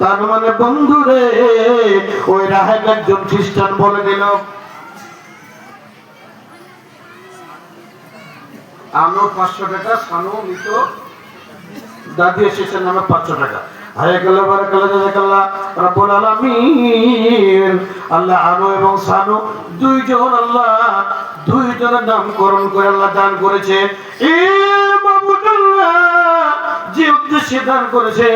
তার মানে বন্ধু রে ওই রাহেব একজন খ্রিস্টান বলে দিল, আনো পাঁচশো টাকা, সানো দাদি এসেছেন পাঁচশো টাকা। আল্লাহ নামকরণ করে আল্লাহ দান করেছে দান করেছে।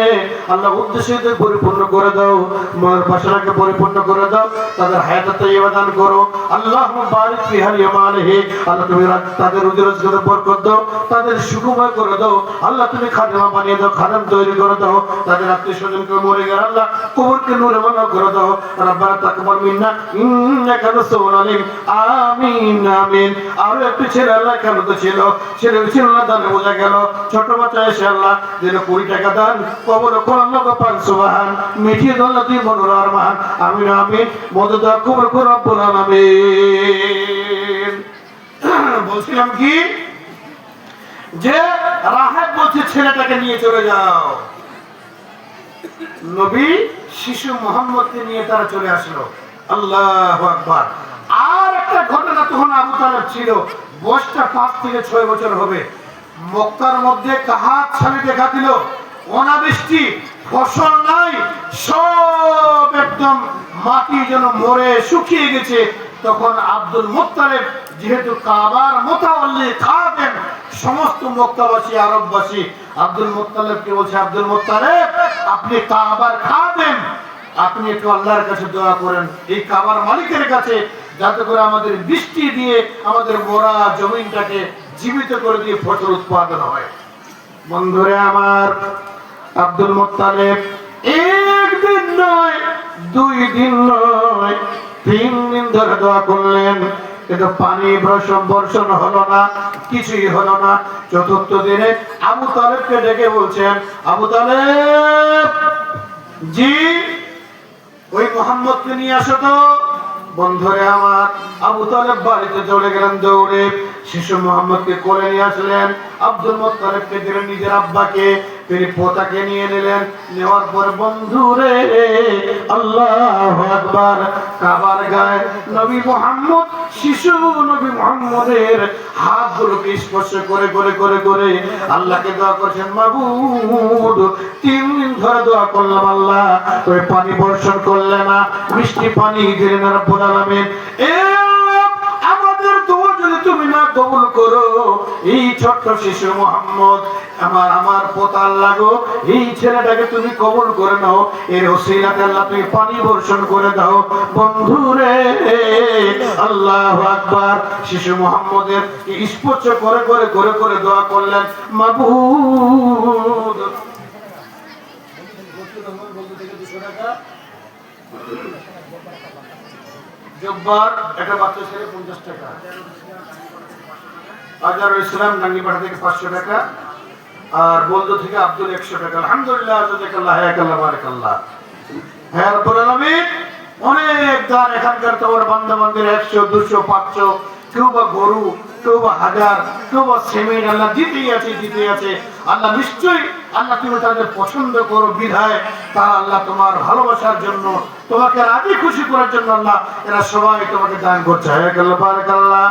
আল্লাহ উদ্দেশ্যে পরিপূর্ণ করে দাও মার বাসনাকে পরিপূর্ণ করে দাও, তাদের হায়াত তৈবা দান করো। আল্লাহ বারিক ফি হারিয়ামালিহি আল্লাহ তুমি তাদের রুজি রোজগারে বরকত দাও, তাদের সুখময় করে দাও। আল্লাহ তুমি খাদেমা বানিয়ে দাও, খাদেম তৈরি করে দাও। তাদের আত্মীয় স্বজনকে মরে গেলে আল্লাহ কবরকে নূরে মানা করে দাও। রব্বানা তাকবাল মিন্না, ইন্নাকা রাসূলুল আলিম। আমিন আমিন। আরও একটু ছেলে আল্লাহ কেন তো ছিল। ছেলে ছিল না দানে বোঝা গেল। ছোট বাচ্চা এসে আল্লাহ যেন বলছিলাম কি? যে বলছে, ছেলেটাকে নিয়ে চলে যাও। নবী শিশু মোহাম্মদকে নিয়ে তারা চলে আসলো। আল্লাহ আকবার। আর একটা ঘটনা তখন আবু তালেব ছিল। বয়সটা পাঁচ থেকে ছয় বছর হবে। মক্কার মধ্যে কাহাত ছাবি দেখা দিল? অনাবৃষ্টি, ফসল নাই, সব একদম মাটি যেন মরে শুকিয়ে গেছে। তখন আব্দুল মুত্তালেব যেহেতু কাবার মোতাবল্লি খাদেন সমস্ত মক্কাবাসী, আরববাসী, আব্দুল মুত্তালেবকে বলছে, আব্দুল মুত্তালেব, আপনি কাবার খাদেন আপনি একটু আল্লাহর কাছে দোয়া করেন। এই কাবার মালিকের কাছে যাতে করে আমাদের বৃষ্টি দিয়ে আমাদের মোরা জমিনটাকে জীবিত করে দিয়ে ফসল উৎপাদন হয়। বন্ধুরে আমার আব্দুল মোত্তালেব একদিন নয়, দুই দিন নয়, তিন দিন ধরে দোয়া করলেন, কিন্তু পানি বর্ষণ হলো না, কিছুই হলো না। চতুর্থ দিনে আবু তালেবকে ডেকে বলছেন, আবু তালেব, জি, ওই মোহাম্মদকে নিয়ে আসো তো। বন্ধুরে আমার, আবু তালেব বাড়িতে চলে গেলেন দৌড়ে। শিশু মোহাম্মদকে কোলে নিয়ে আসলেন। আব্দুল মোত্তালেবকে দিলেন নিজের আব্বাকে। তিনি পোতাকে নিয়ে নিলেন। নেওয়ার পর, বন্ধুরে, আল্লাহ কাবার গায়ে নবী মোহাম্মদ, শিশু নবী মোহাম্মদের হাতগুলোকে স্পর্শ করে করে করে করে আল্লাহকে দোয়া করছেন, মাবুদ, তিন দিন ধরে দোয়া করলাম আল্লাহ, তুমি পানি বর্ষণ করলে না বৃষ্টি পানি না রব্বুল আলামিন। এ কবুল করো। এই ছোট্ট শিশু মোহাম্মদ, আমার আমার পোতাল লাগো এই ছেলেটাকে তুমি কবুল করে নাও। এর ওসিলাতে আল্লাহ তুমি পানি বর্ষণ করে দাও। বন্ধুরে, আল্লাহ আকবার। শিশু মোহাম্মদের স্পর্শ করে করে করে করে দোয়া করলেন, মাবুদ। জব্বার একটা বাচ্চা ছেলে পঞ্চাশ টাকা। আজার ইসলাম নাঙ্গিপাড়া থেকে পাঁচশো টাকা, আর বন্ধু থেকে আব্দুল একশো টাকা। আলহামদুলিল্লাহ বারাকাল্লাহ। হ্যাঁ অনেক দান এখানকার তোমার বান্দা বান্দির একশো, দুশো, পাঁচশো। কেউ বা গরু কেউ বা হাজার কেউ বা সেমিন আল্লাহ দিতেই আছে দিতেই আছে। আল্লাহ নিশ্চয়ই, আল্লাহ তুমি তাদের পছন্দ করো, বিধায় তা আল্লাহ তোমার ভালোবাসার জন্য, তোমাকে রাজি খুশি করার জন্য আল্লাহ এরা সবাই তোমাকে দান করছে। হায়াকাল্লাহ, বারাকাল্লাহ।